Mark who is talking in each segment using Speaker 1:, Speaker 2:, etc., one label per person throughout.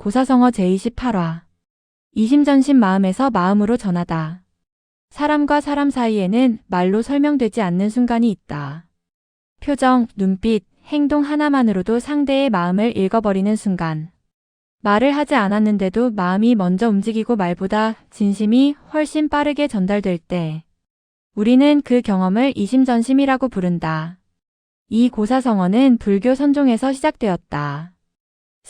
Speaker 1: 고사성어 제28화. 이심전심 마음에서 마음으로 전하다. 사람과 사람 사이에는 말로 설명되지 않는 순간이 있다. 표정, 눈빛, 행동 하나만으로도 상대의 마음을 읽어버리는 순간. 말을 하지 않았는데도 마음이 먼저 움직이고 말보다 진심이 훨씬 빠르게 전달될 때, 우리는 그 경험을 이심전심이라고 부른다. 이 고사성어는 불교 선종에서 시작되었다.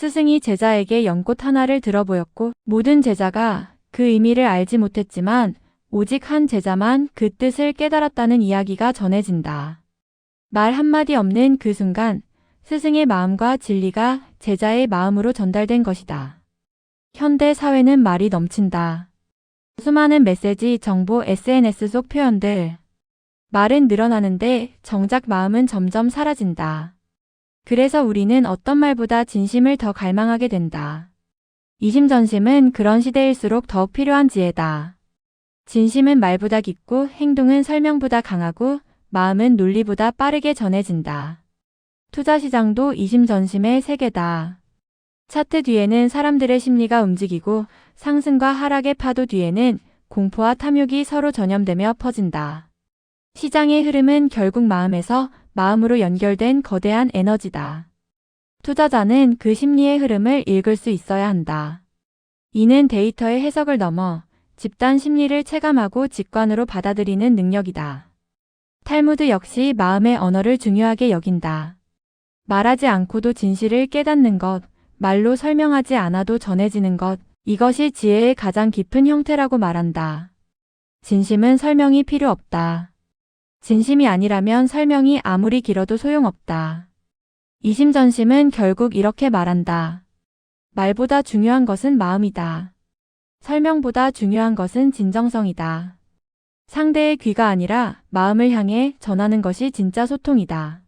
Speaker 1: 스승이 제자에게 연꽃 하나를 들어 보였고 모든 제자가 그 의미를 알지 못했지만 오직 한 제자만 그 뜻을 깨달았다는 이야기가 전해진다. 말 한마디 없는 그 순간 스승의 마음과 진리가 제자의 마음으로 전달된 것이다. 현대 사회는 말이 넘친다. 수많은 메시지, 정보, SNS 속 표현들. 말은 늘어나는데 정작 마음은 점점 사라진다. 그래서 우리는 어떤 말보다 진심을 더 갈망하게 된다. 이심전심은 그런 시대일수록 더욱 필요한 지혜다. 진심은 말보다 깊고 행동은 설명보다 강하고 마음은 논리보다 빠르게 전해진다. 투자 시장도 이심전심의 세계다. 차트 뒤에는 사람들의 심리가 움직이고 상승과 하락의 파도 뒤에는 공포와 탐욕이 서로 전염되며 퍼진다. 시장의 흐름은 결국 마음에서 마음으로 연결된 거대한 에너지다. 투자자는 그 심리의 흐름을 읽을 수 있어야 한다. 이는 데이터의 해석을 넘어 집단 심리를 체감하고 직관으로 받아들이는 능력이다. 탈무드 역시 마음의 언어를 중요하게 여긴다. 말하지 않고도 진실을 깨닫는 것, 말로 설명하지 않아도 전해지는 것, 이것이 지혜의 가장 깊은 형태라고 말한다. 진심은 설명이 필요 없다. 진심이 아니라면 설명이 아무리 길어도 소용없다. 이심전심은 결국 이렇게 말한다. 말보다 중요한 것은 마음이다. 설명보다 중요한 것은 진정성이다. 상대의 귀가 아니라 마음을 향해 전하는 것이 진짜 소통이다.